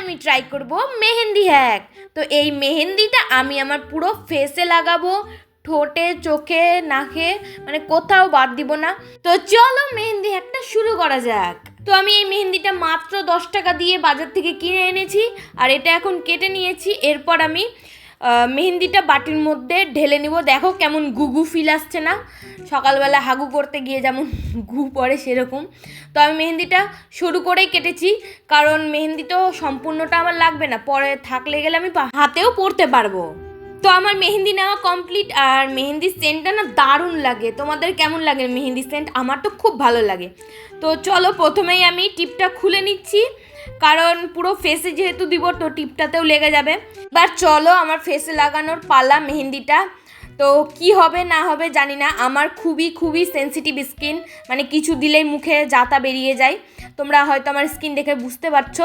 আমি ট্রাই করব মেহেন্দি হ্যাক তো এই মেহেন্দিটা আমি আমার পুরো ফেসে লাগাবো, ঠোঁটে, চোখে, নাকে মানে কোথাও বাদ দিব না। তো চলো মেহেন্দি হ্যাকটা শুরু করা যাক। তো আমি এই মেহেন্দিটা মাত্র দশ টাকা দিয়ে বাজার থেকে কিনে এনেছি, আর এটা এখন কেটে নিয়েছি। এরপর আমি মেহেন্দিটা বাটির মধ্যে ঢেলে নিব। দেখো কেমন গুগু ফিল আসছে না? সকালবেলা হাগু করতে গিয়ে যেমন গু পড়ে সেরকম। তো আমি মেহেন্দিটা শুরু করেই কেটেছি, কারণ মেহেন্দি তো সম্পূর্ণটা আমার লাগবে না। পরে থাকলে গেলে আমি হাতেও পরতে পারব। তো আমার মেহেন্দি নেওয়া কমপ্লিট আর মেহেন্দি সেন্টটা না দারুণ লাগে। তোমাদের কেমন লাগে মেহেন্দি সেন্ট আমার তো খুব ভালো লাগে। তো চলো প্রথমেই আমি টিপটা খুলে নিচ্ছি। কারণ পুরো ফেসে যেহেতু দিব, তো টিপটাতেও লেগে যাবে। এবার চলো আমার ফেসে লাগানোর পালা, মেহেন্দিটা। তো কি হবে, না হবে জানি না। আমার খুবই খুবই সেনসিটিভ স্কিন মানে কিছু দিলেই মুখে জাতা বেরিয়ে যায়। তোমরা হয়তো আমার স্কিন দেখে বুঝতে পারছ।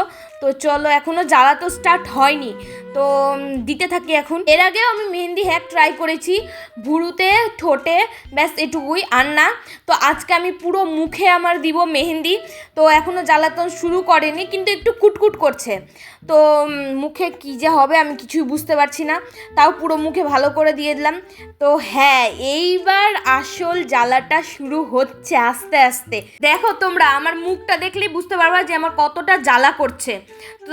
তো চলো এখনও জ্বালা তো স্টার্ট হয়নি। তো দিতে থাকি এখন। এর আগেও আমি মেহেন্দি হ্যাক ট্রাই করেছি। ভুরুতে, ঠোঁটে, ব্যাস এটুকুই, আর না। তো আজকে আমি পুরো মুখে আমার দিব মেহেন্দি। তো এখনও জ্বালাতন শুরু করেনি, কিন্তু একটু কুটকুট করছে। তো মুখে কী যে হবে আমি কিছুই বুঝতে পারছি না। তাও পুরো মুখে ভালো করে দিয়ে দিলাম। তো হ্যাঁ এইবার আসল জ্বালাটা শুরু হচ্ছে আস্তে আস্তে। দেখো তোমরা, আমার মুখটা দেখলেই বুঝতে পারবা যে আমার কতটা জ্বালা করছে।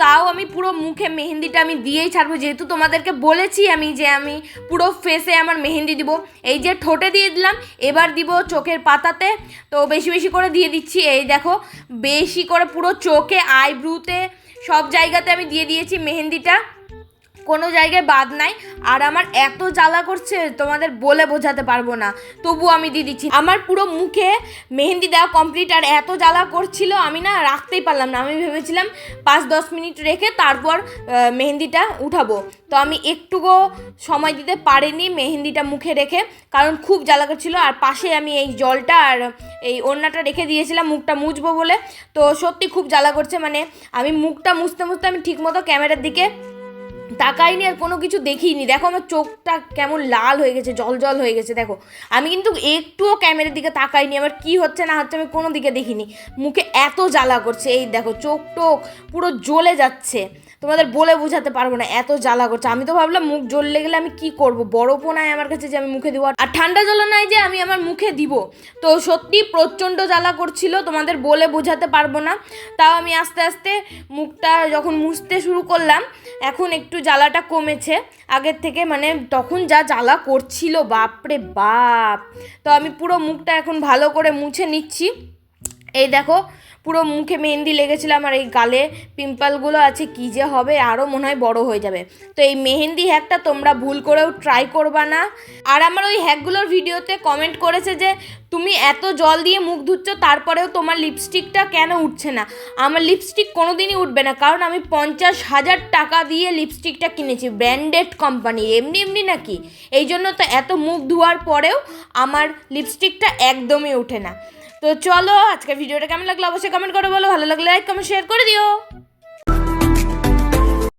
তাও আমি পুরো মুখে মেহেন্দিটা আমি দিয়েই ছাড়বো। যেহেতু তোমাদেরকে বলেছি আমি যে আমি পুরো ফেসে আমার মেহেন্দি দিব। এই যে ঠোঁটে দিয়ে দিলাম, এবার দিব চোখের পাতাতে। তো বেশি বেশি করে দিয়ে দিচ্ছি। এই দেখো, বেশি করে পুরো চোখে আইব্রুতে সব জায়গাতে আমি দিয়ে দিয়েছি মেহেন্দিটা। কোনো জায়গায় বাদ নাই। আর আমার এত জ্বালা করছে, তোমাদের বলে বোঝাতে পারব না। তবু আমি দিয়ে দিচ্ছি। আমার পুরো মুখে মেহেন্দি দেওয়া কমপ্লিট আর এত জ্বালা করছিল, আমি না রাখতেই পারলাম না। আমি ভেবেছিলাম পাঁচ দশ মিনিট রেখে তারপর মেহেন্দিটা উঠাবো। তো আমি একটুকু সময় দিতে পারিনি মেহেন্দিটা মুখে রেখে, কারণ খুব জ্বালা করছিল। আর পাশে আমি এই জলটা আর এই ওড়নাটা রেখে দিয়েছিলাম, মুখটা মুছবো বলে। তো সত্যি খুব জ্বালা করছে মানে আমি মুখটা মুছতে মুছতে আমি ঠিকমতো ক্যামেরার দিকে তাকাইনি আর কোনো কিছু দেখিনি দেখো আমার চোখটা কেমন লাল হয়ে গেছে, জল জল হয়ে গেছে, দেখো। আমি কিন্তু একটুও ক্যামেরার দিকে তাকাইনি, আমার কি হচ্ছে না হচ্ছে আমি কোনো দিকে দেখিনি। মুখে এত জ্বালা করছে, এই দেখো, চোখ টোক পুরো জ্বলে যাচ্ছে। তোমাদের বলে বোঝাতে পারব না, এত জ্বালা করছে। আমি তো ভাবলাম মুখ জ্বললে গেলে আমি কি করব? বরফও নাই আমার কাছে যে আমি মুখে দিব, আর ঠান্ডা জল নাই যে আমি আমার মুখে দিব। তো সত্যি প্রচণ্ড জ্বালা করছিল, তোমাদের বলে বোঝাতে পারব না। তাও আমি আস্তে আস্তে মুখটা যখন মুছতে শুরু করলাম এখন একটু জ্বালাটা কমেছে। আগের থেকে মানে তখন যা জ্বালা করছিল, বাপরে বাপ। তো আমি পুরো মুখটা এখন ভালো করে মুছে নিচ্ছি। এই দেখো, পুরো মুখে মেহেন্দি লেগেছিল আমার এই গালে। পিম্পলগুলো আছে, কী যে হবে আরও মনে হয় বড় হয়ে যাবে। তো এই মেহেন্দি হ্যাকটা তোমরা ভুল করেও ট্রাই করবা না। আর আমার ওই হ্যাকগুলোর ভিডিওতে কমেন্ট করেছে যে, তুমি এত জল দিয়ে মুখ ধুচ্ছ, তারপরেও তোমার লিপস্টিকটা কেন উঠছে না? আমার লিপস্টিক কোনো দিনই উঠবে না, কারণ আমি পঞ্চাশ হাজার টাকা দিয়ে লিপস্টিকটা কিনেছি ব্র্যান্ডেড কোম্পানি এমনি এমনি নাকি। এই জন্য তো এত মুখ ধোয়ার পরেও আমার লিপস্টিকটা একদমই ওঠে না। তো চলো, আজকের ভিডিওটা কেমন লাগল? অবশ্যই কমেন্ট করে বলো, ভালো লাগলে লাইক কমেন্ট শেয়ার করে দিও।